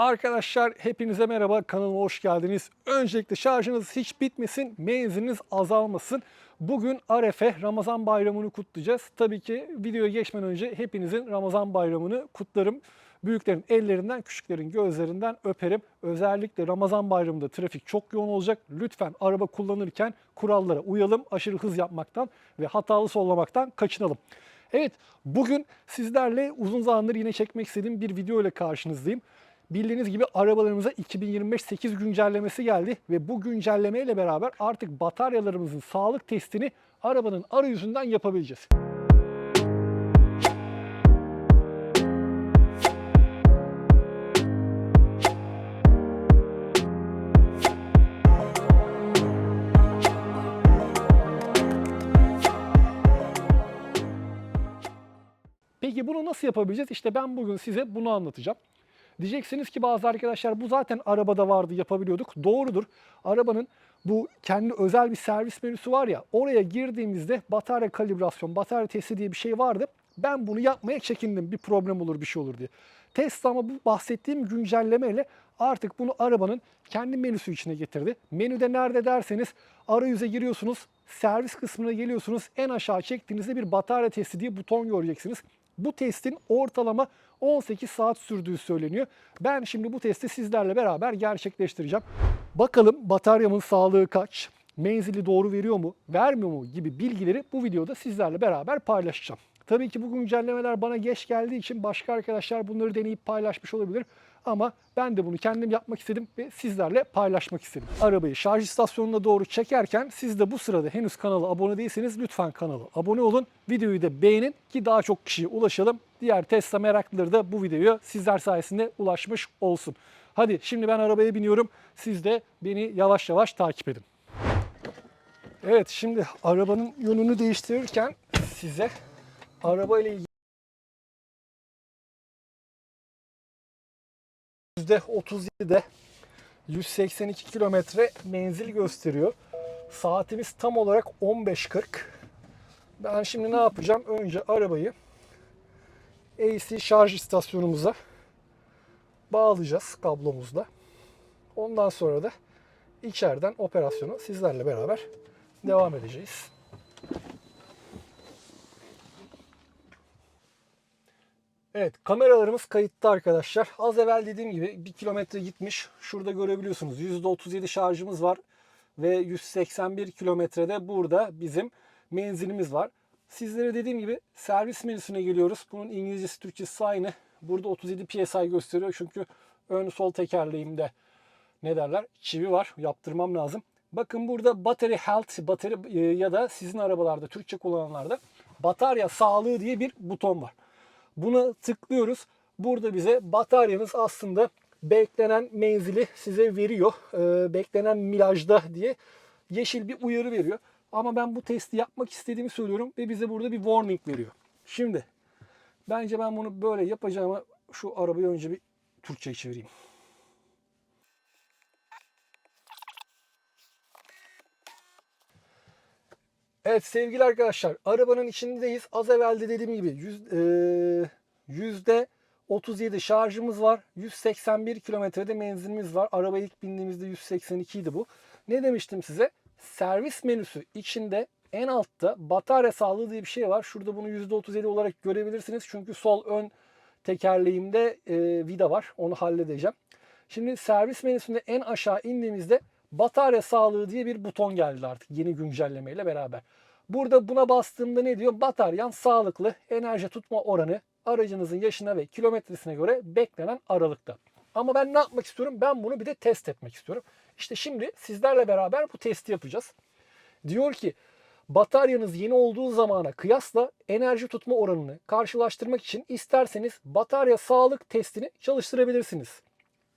Arkadaşlar hepinize merhaba kanalıma hoş geldiniz. Öncelikle şarjınız hiç bitmesin, menziliniz azalmasın. Bugün Arefe Ramazan bayramını kutlayacağız. Tabii ki videoya geçmeden önce hepinizin Ramazan bayramını kutlarım. Büyüklerin ellerinden, küçüklerin gözlerinden öperim. Özellikle Ramazan bayramında trafik çok yoğun olacak. Lütfen araba kullanırken kurallara uyalım. Aşırı hız yapmaktan ve hatalı sollamaktan kaçınalım. Evet, bugün sizlerle uzun zamandır yine çekmek istediğim bir video ile karşınızdayım. Bildiğiniz gibi arabalarımıza 2025 8 güncellemesi geldi ve bu güncelleme ile beraber artık bataryalarımızın sağlık testini arabanın arayüzünden yapabileceğiz. Peki bunu nasıl yapabileceğiz? İşte ben bugün size bunu anlatacağım. Diyeceksiniz ki bazı arkadaşlar bu zaten arabada vardı yapabiliyorduk. Doğrudur. Arabanın bu kendi özel bir servis menüsü var ya oraya girdiğimizde batarya kalibrasyon, batarya testi diye bir şey vardı. Ben bunu yapmaya çekindim bir problem olur bir şey olur diye. Tesla ama bu bahsettiğim güncellemeyle artık bunu arabanın kendi menüsü içine getirdi. Menüde nerede derseniz arayüze giriyorsunuz, servis kısmına geliyorsunuz. En aşağı çektiğinizde bir batarya testi diye buton göreceksiniz. Bu testin ortalama 18 saat sürdüğü söyleniyor. Ben şimdi bu testi sizlerle beraber gerçekleştireceğim. Bakalım bataryamın sağlığı kaç, menzili doğru veriyor mu, vermiyor mu gibi bilgileri bu videoda sizlerle beraber paylaşacağım. Tabii ki bu güncellemeler bana geç geldiği için başka arkadaşlar bunları deneyip paylaşmış olabilir. Ama ben de bunu kendim yapmak istedim ve sizlerle paylaşmak istedim. Arabayı şarj istasyonuna doğru çekerken siz de bu sırada henüz kanala abone değilseniz lütfen kanala abone olun. Videoyu da beğenin ki daha çok kişiye ulaşalım. Diğer Tesla meraklıları da bu videoya sizler sayesinde ulaşmış olsun. Hadi şimdi ben arabaya biniyorum. Siz de beni yavaş yavaş takip edin. Evet şimdi arabanın yönünü değiştirirken size araba ile ilgili %37'de 182 kilometre menzil gösteriyor. Saatimiz tam olarak 15.40. Ben şimdi ne yapacağım? Önce arabayı AC şarj istasyonumuza bağlayacağız kablomuzla. Ondan sonra da içeriden operasyonu sizlerle beraber devam edeceğiz. Evet kameralarımız kayıtta arkadaşlar. Az evvel dediğim gibi 1 kilometre gitmiş. Şurada görebiliyorsunuz %37 şarjımız var. Ve 181 kilometrede burada bizim menzilimiz var. Sizlere dediğim gibi servis menüsüne geliyoruz. Bunun İngilizcesi Türkçesi aynı. Burada 37 PSI gösteriyor çünkü ön sol tekerleğimde ne derler çivi var yaptırmam lazım. Bakın burada battery health battery e, ya da sizin arabalarda Türkçe kullananlarda batarya sağlığı diye bir buton var. Buna tıklıyoruz. Burada bize bataryanız aslında beklenen menzili size veriyor. Ee, beklenen milajda diye yeşil bir uyarı veriyor. Ama ben bu testi yapmak istediğimi söylüyorum ve bize burada bir warning veriyor. Şimdi bence ben bunu böyle yapacağım ama şu arabayı önce bir Türkçe'ye çevireyim. Evet sevgili arkadaşlar arabanın içindeyiz. Az evvel de dediğim gibi yüz, e, yüzde 37 şarjımız var. 181 kilometrede menzilimiz var. Araba ilk bindiğimizde 182 idi bu. Ne demiştim size? Servis menüsü içinde en altta batarya sağlığı diye bir şey var. Şurada bunu %37 olarak görebilirsiniz. Çünkü sol ön tekerleğimde e, vida var. Onu halledeceğim. Şimdi servis menüsünde en aşağı indiğimizde batarya sağlığı diye bir buton geldi artık yeni güncellemeyle beraber. Burada buna bastığımda ne diyor? Bataryan sağlıklı, enerji tutma oranı aracınızın yaşına ve kilometresine göre beklenen aralıkta. Ama ben ne yapmak istiyorum? Ben bunu bir de test etmek istiyorum. İşte şimdi sizlerle beraber bu testi yapacağız. Diyor ki bataryanız yeni olduğu zamana kıyasla enerji tutma oranını karşılaştırmak için isterseniz batarya sağlık testini çalıştırabilirsiniz.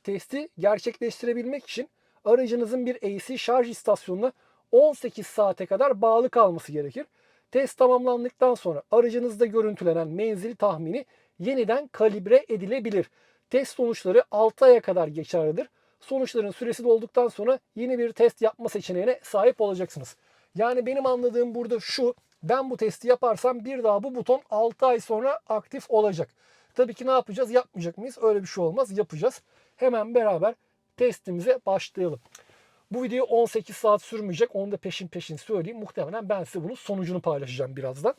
Testi gerçekleştirebilmek için aracınızın bir AC şarj istasyonuna 18 saate kadar bağlı kalması gerekir. Test tamamlandıktan sonra aracınızda görüntülenen menzil tahmini yeniden kalibre edilebilir. Test sonuçları 6 aya kadar geçerlidir. Sonuçların süresi dolduktan sonra yeni bir test yapma seçeneğine sahip olacaksınız. Yani benim anladığım burada şu. Ben bu testi yaparsam bir daha bu buton 6 ay sonra aktif olacak. Tabii ki ne yapacağız? Yapmayacak mıyız? Öyle bir şey olmaz. Yapacağız. Hemen beraber testimize başlayalım. Bu video 18 saat sürmeyecek. Onu da peşin peşin söyleyeyim. Muhtemelen ben size bunun sonucunu paylaşacağım birazdan.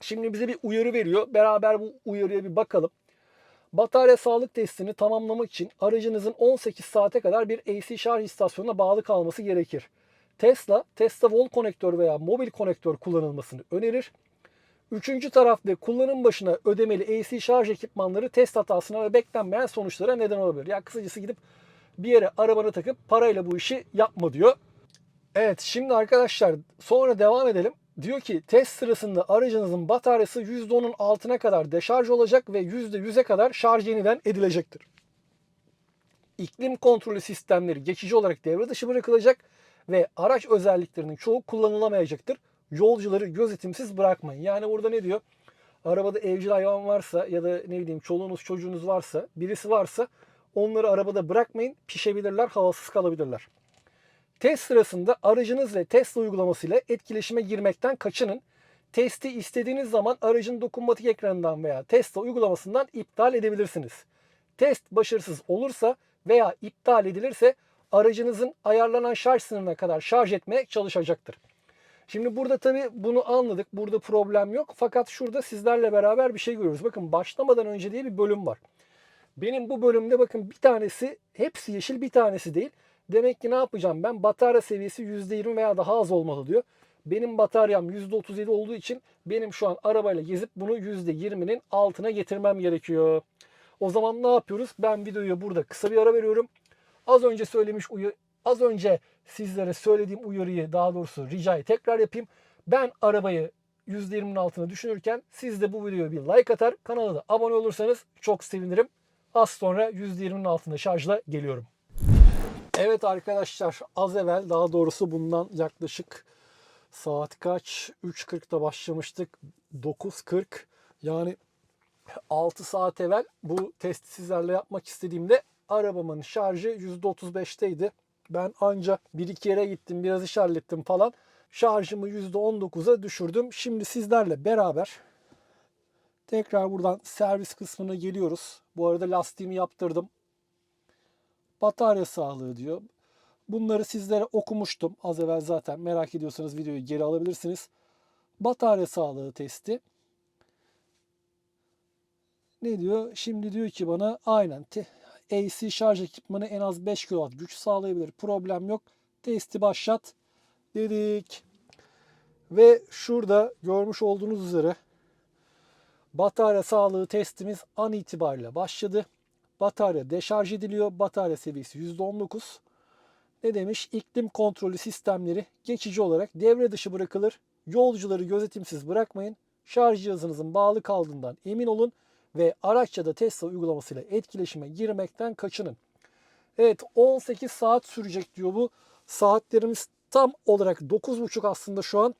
Şimdi bize bir uyarı veriyor. Beraber bu uyarıya bir bakalım. Batarya sağlık testini tamamlamak için aracınızın 18 saate kadar bir AC şarj istasyonuna bağlı kalması gerekir. Tesla, Tesla Wall konektör veya mobil konektör kullanılmasını önerir. Üçüncü taraf ve kullanım başına ödemeli AC şarj ekipmanları test hatasına ve beklenmeyen sonuçlara neden olabilir. Ya kısacası gidip bir yere arabana takıp parayla bu işi yapma diyor. Evet şimdi arkadaşlar sonra devam edelim. Diyor ki test sırasında aracınızın bataryası %10'un altına kadar deşarj olacak ve %100'e kadar şarj yeniden edilecektir. İklim kontrolü sistemleri geçici olarak devre dışı bırakılacak ve araç özelliklerinin çoğu kullanılamayacaktır. Yolcuları gözetimsiz bırakmayın. Yani burada ne diyor? Arabada evcil hayvan varsa ya da ne bileyim çoluğunuz çocuğunuz varsa birisi varsa onları arabada bırakmayın. Pişebilirler, havasız kalabilirler. Test sırasında aracınızla Tesla uygulamasıyla etkileşime girmekten kaçının. Testi istediğiniz zaman aracın dokunmatik ekranından veya Tesla uygulamasından iptal edebilirsiniz. Test başarısız olursa veya iptal edilirse aracınızın ayarlanan şarj sınırına kadar şarj etmeye çalışacaktır. Şimdi burada tabii bunu anladık. Burada problem yok. Fakat şurada sizlerle beraber bir şey görüyoruz. Bakın başlamadan önce diye bir bölüm var. Benim bu bölümde bakın bir tanesi hepsi yeşil bir tanesi değil. Demek ki ne yapacağım ben? Batarya seviyesi %20 veya daha az olmalı diyor. Benim bataryam %37 olduğu için benim şu an arabayla gezip bunu %20'nin altına getirmem gerekiyor. O zaman ne yapıyoruz? Ben videoyu burada kısa bir ara veriyorum. Az önce söylemiş uyu az önce sizlere söylediğim uyarıyı daha doğrusu ricayı tekrar yapayım. Ben arabayı %20'nin altına düşünürken siz de bu videoya bir like atar, kanala da abone olursanız çok sevinirim. Az sonra %20'nin altında şarjla geliyorum. Evet arkadaşlar az evvel daha doğrusu bundan yaklaşık saat kaç? 3.40'da başlamıştık. 9.40 yani 6 saat evvel bu testi sizlerle yapmak istediğimde arabamın şarjı %35'teydi. Ben anca bir iki yere gittim biraz iş hallettim falan. Şarjımı %19'a düşürdüm. Şimdi sizlerle beraber tekrar buradan servis kısmına geliyoruz. Bu arada lastiğimi yaptırdım batarya sağlığı diyor. Bunları sizlere okumuştum az evvel zaten. Merak ediyorsanız videoyu geri alabilirsiniz. Batarya sağlığı testi. Ne diyor? Şimdi diyor ki bana aynen AC şarj ekipmanı en az 5 kW güç sağlayabilir. Problem yok. Testi başlat dedik. Ve şurada görmüş olduğunuz üzere batarya sağlığı testimiz an itibariyle başladı. Batarya deşarj ediliyor. Batarya seviyesi %19. Ne demiş? İklim kontrolü sistemleri geçici olarak devre dışı bırakılır. Yolcuları gözetimsiz bırakmayın. Şarj cihazınızın bağlı kaldığından emin olun ve araç ya da Tesla uygulamasıyla etkileşime girmekten kaçının. Evet 18 saat sürecek diyor bu. Saatlerimiz tam olarak 9.30 aslında şu an.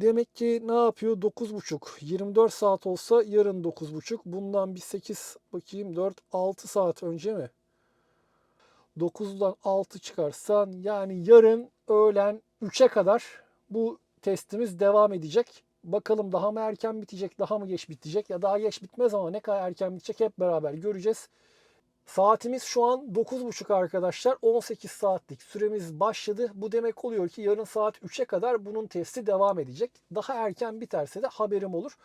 Demek ki ne yapıyor? 9.30. 24 saat olsa yarın 9.30. Bundan bir 8 bakayım 4 6 saat önce mi? 9'dan 6 çıkarsan yani yarın öğlen 3'e kadar bu testimiz devam edecek. Bakalım daha mı erken bitecek, daha mı geç bitecek ya daha geç bitmez ama ne kadar erken bitecek hep beraber göreceğiz. Saatimiz şu an 9.30 arkadaşlar. 18 saatlik süremiz başladı. Bu demek oluyor ki yarın saat 3'e kadar bunun testi devam edecek. Daha erken biterse de haberim olur.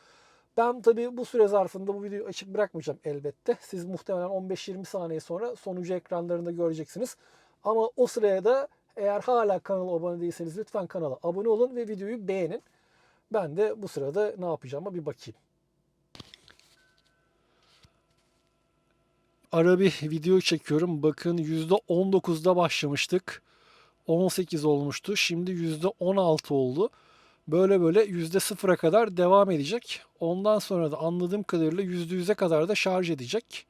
Ben tabii bu süre zarfında bu videoyu açık bırakmayacağım elbette. Siz muhtemelen 15-20 saniye sonra sonucu ekranlarında göreceksiniz. Ama o sıraya da eğer hala kanala abone değilseniz lütfen kanala abone olun ve videoyu beğenin. Ben de bu sırada ne yapacağıma bir bakayım. Ara bir video çekiyorum. Bakın %19'da başlamıştık. 18 olmuştu. Şimdi %16 oldu. Böyle böyle %0'a kadar devam edecek. Ondan sonra da anladığım kadarıyla %100'e kadar da şarj edecek.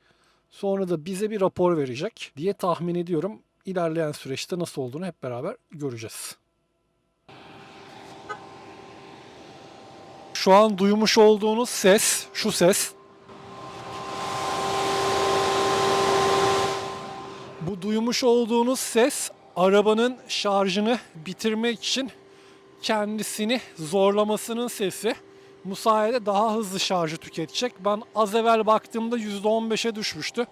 Sonra da bize bir rapor verecek diye tahmin ediyorum. İlerleyen süreçte nasıl olduğunu hep beraber göreceğiz. Şu an duymuş olduğunuz ses, şu ses Bu duymuş olduğunuz ses arabanın şarjını bitirmek için kendisini zorlamasının sesi. Bu sayede daha hızlı şarjı tüketecek. Ben az evvel baktığımda %15'e düşmüştü.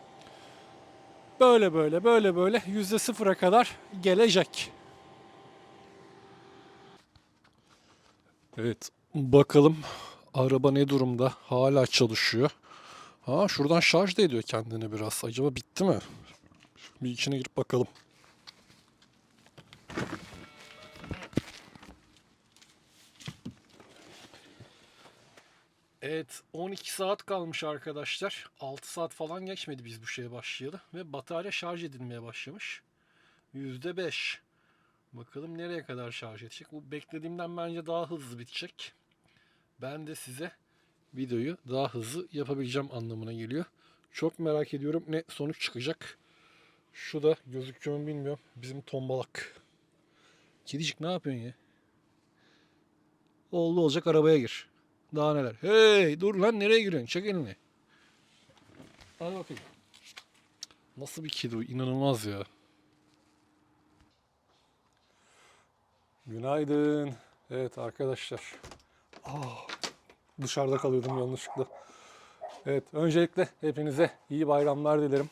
böyle böyle böyle böyle yüzde sıfıra kadar gelecek. Evet bakalım araba ne durumda hala çalışıyor. Ha şuradan şarj da ediyor kendini biraz. Acaba bitti mi? Bir içine girip bakalım. Evet 12 saat kalmış arkadaşlar. 6 saat falan geçmedi biz bu şeye başlayalı. Ve batarya şarj edilmeye başlamış. %5. Bakalım nereye kadar şarj edecek. Bu beklediğimden bence daha hızlı bitecek. Ben de size videoyu daha hızlı yapabileceğim anlamına geliyor. Çok merak ediyorum ne sonuç çıkacak. Şu da gözüküyor mu bilmiyorum. Bizim tombalak. Kedicik ne yapıyorsun ya? Oldu olacak arabaya gir. Daha neler. Hey dur lan nereye giriyorsun? Çek elini. Hadi bakayım. Nasıl bir kedi o? İnanılmaz ya. Günaydın. Evet arkadaşlar. Ah, dışarıda kalıyordum yanlışlıkla. Evet öncelikle hepinize iyi bayramlar dilerim.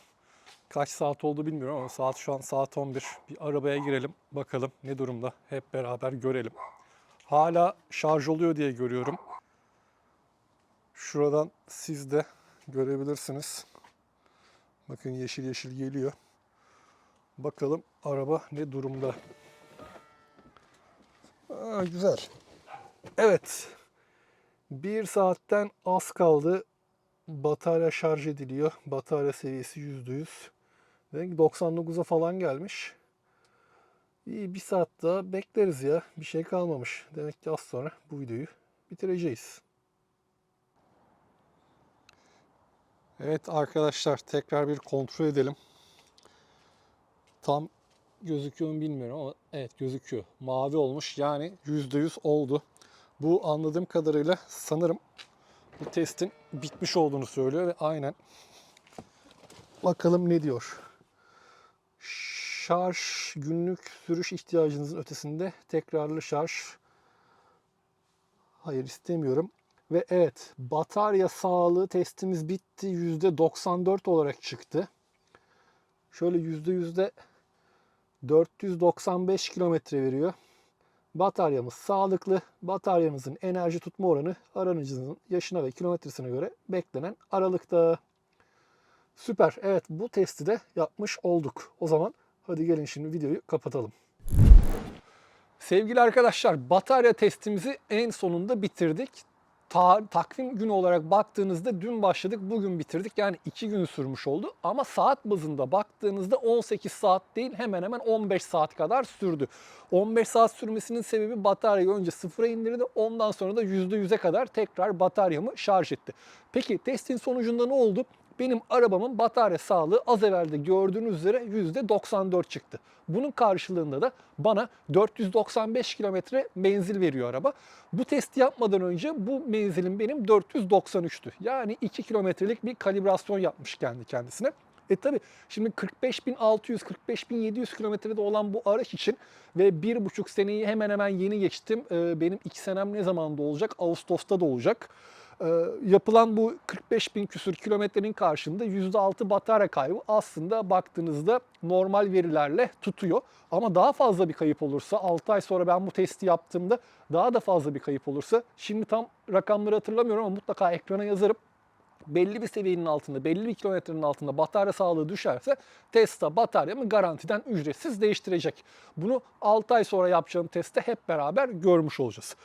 Kaç saat oldu bilmiyorum ama saat şu an saat 11. Bir arabaya girelim bakalım ne durumda hep beraber görelim. Hala şarj oluyor diye görüyorum. Şuradan siz de görebilirsiniz. Bakın yeşil yeşil geliyor. Bakalım araba ne durumda. Aa, güzel. Evet. Bir saatten az kaldı. Batarya şarj ediliyor. Batarya seviyesi %100. Demek ki 99'a falan gelmiş. İyi bir saat daha bekleriz ya. Bir şey kalmamış. Demek ki az sonra bu videoyu bitireceğiz. Evet arkadaşlar tekrar bir kontrol edelim. Tam gözüküyor mu bilmiyorum ama evet gözüküyor. Mavi olmuş yani %100 oldu. Bu anladığım kadarıyla sanırım bu testin bitmiş olduğunu söylüyor ve aynen bakalım ne diyor. Şarj günlük sürüş ihtiyacınızın ötesinde tekrarlı şarj hayır istemiyorum. Ve evet batarya sağlığı testimiz bitti. %94 olarak çıktı. Şöyle %yüzde 495 kilometre veriyor. Bataryamız sağlıklı. Bataryanızın enerji tutma oranı aracınızın yaşına ve kilometresine göre beklenen aralıkta. Süper. Evet bu testi de yapmış olduk. O zaman hadi gelin şimdi videoyu kapatalım. Sevgili arkadaşlar batarya testimizi en sonunda bitirdik. Ta- takvim günü olarak baktığınızda dün başladık bugün bitirdik. Yani 2 gün sürmüş oldu. Ama saat bazında baktığınızda 18 saat değil hemen hemen 15 saat kadar sürdü. 15 saat sürmesinin sebebi bataryayı önce sıfıra indirdi. Ondan sonra da %100'e kadar tekrar bataryamı şarj etti. Peki testin sonucunda ne oldu? Benim arabamın batarya sağlığı az evvelde gördüğünüz üzere %94 çıktı. Bunun karşılığında da bana 495 kilometre menzil veriyor araba. Bu testi yapmadan önce bu menzilim benim 493'tü. Yani 2 kilometrelik bir kalibrasyon yapmış kendi kendisine. E tabi şimdi 45.600-45.700 kilometrede olan bu araç için ve bir buçuk seneyi hemen hemen yeni geçtim. Ee, benim iki senem ne zamanda olacak? Ağustos'ta da olacak. Ee, yapılan bu 45 bin küsür kilometrenin karşında %6 batarya kaybı aslında baktığınızda normal verilerle tutuyor. Ama daha fazla bir kayıp olursa 6 ay sonra ben bu testi yaptığımda daha da fazla bir kayıp olursa şimdi tam rakamları hatırlamıyorum ama mutlaka ekrana yazarım belli bir seviyenin altında, belli bir kilometrenin altında batarya sağlığı düşerse Tesla bataryamı garantiden ücretsiz değiştirecek. Bunu 6 ay sonra yapacağım testte hep beraber görmüş olacağız.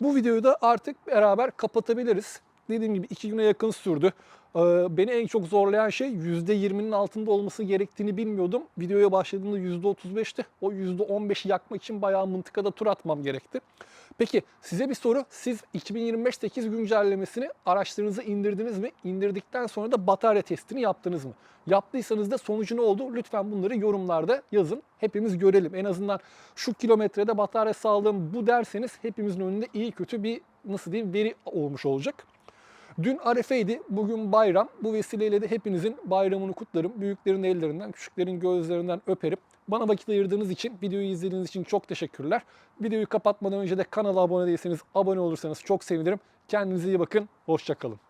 Bu videoyu da artık beraber kapatabiliriz. Dediğim gibi 2 güne yakın sürdü. Ee, Beni en çok zorlayan şey %20'nin altında olması gerektiğini bilmiyordum. Videoya başladığımda %35'ti. O %15'i yakmak için bayağı mıntıkada tur atmam gerekti. Peki size bir soru. Siz 2025 8 güncellemesini araçlarınıza indirdiniz mi? İndirdikten sonra da batarya testini yaptınız mı? Yaptıysanız da sonucu ne oldu? Lütfen bunları yorumlarda yazın. Hepimiz görelim. En azından şu kilometrede batarya sağlığım bu derseniz hepimizin önünde iyi kötü bir nasıl diyeyim veri olmuş olacak. Dün Arefe'ydi, bugün bayram. Bu vesileyle de hepinizin bayramını kutlarım. Büyüklerin ellerinden, küçüklerin gözlerinden öperim. Bana vakit ayırdığınız için, videoyu izlediğiniz için çok teşekkürler. Videoyu kapatmadan önce de kanala abone değilseniz abone olursanız çok sevinirim. Kendinize iyi bakın, hoşçakalın.